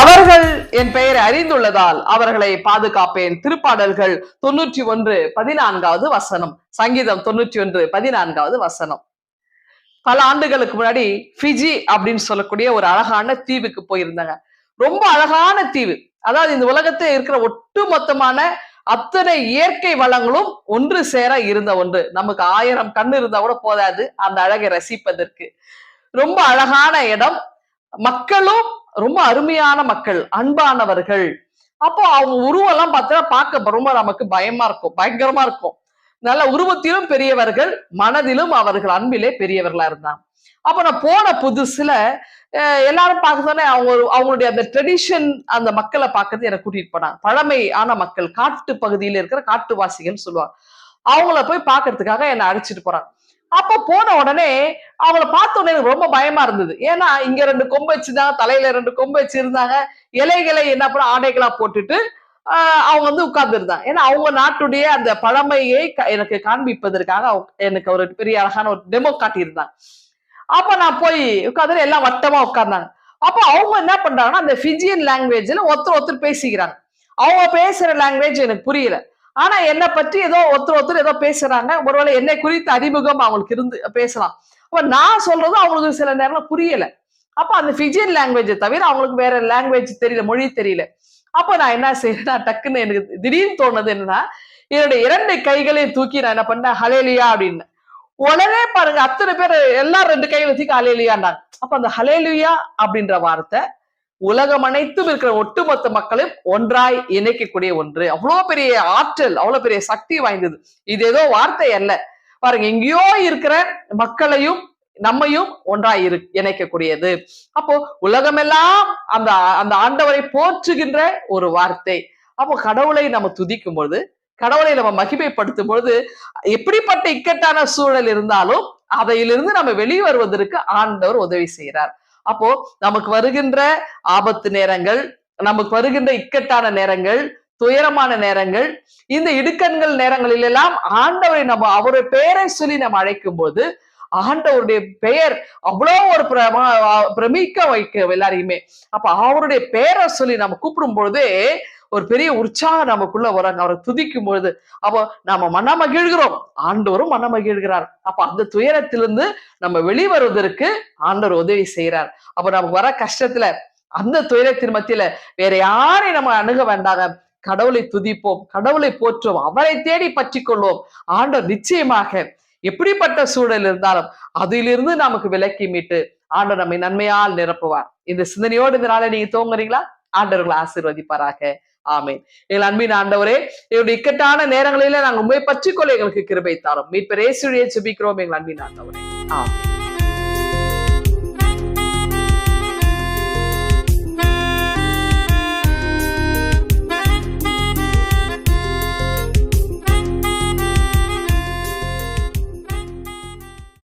அவர்கள் என் பெயரை அறிந்துள்ளதால் அவர்களை பாதுகாப்பேன். திருப்பாடல்கள் தொண்ணூற்றி ஒன்று பதினான்காவது வசனம். சங்கீதம் தொன்னூற்றி ஒன்று பதினான்காவது வசனம். பல ஆண்டுகளுக்கு முன்னாடி ஃபிஜி அப்படின்னு சொல்லக்கூடிய ஒரு அழகான தீவுக்கு போயிருந்தாங்க. ரொம்ப அழகான தீவு. அதாவது இந்த உலகத்தில் இருக்கிற ஒட்டுமொத்தமான அத்தனை இயற்கை வளங்களும் ஒன்று சேர இருந்த ஒன்று. நமக்கு ஆயிரம் கண்ணு இருந்தா கூட போதாது. அந்த அழகை ரசிப்பதற்கு. ரொம்ப அழகான இடம். மக்களும் ரொம்ப அருமையான மக்கள் அன்பானவர்கள். அப்போ அவங்க உருவெல்லாம் பார்த்தா பார்க்க ரொம்ப நமக்கு பயமா இருக்கும் பயங்கரமா இருக்கும். நல்ல உருவத்திலும் பெரியவர்கள் மனதிலும் அவர்கள் அன்பிலே பெரியவர்களா இருந்தாங்க. அப்ப நான் போன புதுசுல அஹ் எல்லாரும் பார்க்கதானே அவங்க அவங்களுடைய அந்த ட்ரெடிஷன் அந்த மக்களை பார்க்கறது எனக்கு கூட்டிட்டு போனாங்க. பழமையான மக்கள் காட்டு பகுதியில் இருக்கிற காட்டுவாசிகள் சொல்லுவாங்க. அவங்கள போய் பார்க்கறதுக்காக என்னை அழைச்சிட்டு போறாங்க. அப்ப போன உடனே அவங்கள பார்த்த உடனே எனக்கு ரொம்ப பயமா இருந்தது. ஏன்னா இங்க ரெண்டு கொம்பு வச்சிருந்தாங்க தலையில ரெண்டு கொம்பு வச்சிருந்தாங்க. இலைகளை என்ன பண்ண ஆடைகளா போட்டுட்டு அவங்க வந்து உட்கார்ந்துருந்தாங்க ஏன்னா அவங்க நாட்டுடைய அந்த பழமையை க- எனக்கு காண்பிப்பதற்காக அவங்க- எனக்கு ஒரு பெரிய அழகான ஒரு டெமோ காட்டியிருந்தாங்க அப்ப நான் போய் உட்கார்ந்து எல்லாம் வட்டமா உட்கார்ந்தாங்க. அப்ப அவங்க என்ன பண்றாங்கன்னா அந்த ஃபிஜியன் லாங்குவேஜ்ல ஒருத்தர் ஒருத்தர் பேசிக்கிறாங்க. அவங்க பேசுற லாங்குவேஜ் எனக்கு புரியல. ஆனா என்னை பற்றி ஏதோ ஒருத்தர் ஒருத்தர் ஏதோ பேசுறாங்க. ஒருவேளை என்னை குறித்த அறிமுகம் அவங்களுக்கு இருந்து பேசலாம். அப்ப நான் சொல்றது அவங்களுக்கு சில நேரம் புரியல. அப்ப அந்த ஃபிஜியன் லாங்குவேஜை தவிர அவங்களுக்கு வேற லாங்குவேஜ் தெரியல மொழி தெரியல. அப்ப நான் என்ன செய்யறேன்னா டக்குன்னு எனக்கு திடீர்னு தோணுது என்னன்னா என்னுடைய இரண்டு கைகளையும் தூக்கி நான் என்ன பண்ணேன்? ஹலேலியா அப்படின்னு. உடனே பாருங்க அத்தனை பேர் எல்லாம் ரெண்டு கைகளை தூக்கி ஹலேலியாண்டாங்க அப்ப அந்த ஹலேலியா அப்படின்ற வார்த்தை உலகம் அனைத்தும் இருக்கிற ஒட்டுமொத்த மக்களையும் ஒன்றாய் இணைக்கக்கூடிய ஒன்று. அவ்வளவு பெரிய ஆற்றல் அவ்வளவு பெரிய சக்தி வாய்ந்தது. இது ஏதோ வார்த்தை அல்ல. பாருங்க எங்கேயோ இருக்கிற மக்களையும் நம்மையும் ஒன்றாய் இரு இணைக்கக்கூடியது. அப்போ உலகமெல்லாம் அந்த அந்த ஆண்டவரை போற்றுகின்ற ஒரு வார்த்தை. அப்போ கடவுளை நம்ம துதிக்கும் பொழுது கடவுளை நம்ம மகிமைப்படுத்தும் பொழுது எப்படிப்பட்ட இக்கட்டான சூழல் இருந்தாலும் அதையிலிருந்து நம்ம வெளியே வருவதற்கு ஆண்டவர் உதவி செய்கிறார். அப்போ நமக்கு வருகின்ற ஆபத்து நேரங்கள் நமக்கு வருகின்ற இக்கட்டான நேரங்கள் துயரமான நேரங்கள் இந்த இடுக்கண்கள் நேரங்களில் எல்லாம் ஆண்டவரை நம்ம அவருடைய பெயரை சொல்லி நம்ம அழைக்கும் போது ஆண்டவருடைய பெயர் அவ்வளோ ஒரு பிரமா பிரமிக்க வைக்க எல்லாரையுமே. அப்ப அவருடைய பெயரை சொல்லி நம்ம கூப்பிடும் பொழுதே ஒரு பெரிய உற்சாகம் நமக்குள்ள வராங்க அவரை துதிக்கும் பொழுது அப்போ நாம மனமகிழ்கிறோம். ஆண்டவரும் மனமகிழ்கிறார். அப்ப அந்த துயரத்திலிருந்து நம்ம வெளிவருவதற்கு ஆண்டவர் உதவி செய்கிறார். அப்ப நமக்கு வர கஷ்டத்துல அந்த துயரத்தின் மத்தியில வேற யாரையும் நம்ம அணுக வேண்டாங்க. கடவுளை துதிப்போம். கடவுளை போற்றுவோம் அவரை தேடி பற்றி கொள்வோம் ஆண்டவர் நிச்சயமாக எப்படிப்பட்ட சூழல் இருந்தாலும் அதிலிருந்து நமக்கு விலக்கி மீட்டு ஆண்டவர் நம்மை நன்மையால் நிரப்புவார். இந்த சிந்தனையோடு இந்த நாளை நீங்க தூங்குறீங்களா ஆண்டவர்களை ஆசீர்வதிப்பாராக. ஆமேன். எங்கள் அன்பின் ஆண்டவரே எங்களுடைய இக்கட்டான நேரங்களில நாங்கள் உண்மை பற்றிக்கொள்ள எங்களுக்கு கிருபை தாரோம். மீட்பர் இயேசுவையே ஜெபிக்கிறோம் எங்கள் அன்பின் ஆண்டவரே. ஆமென்.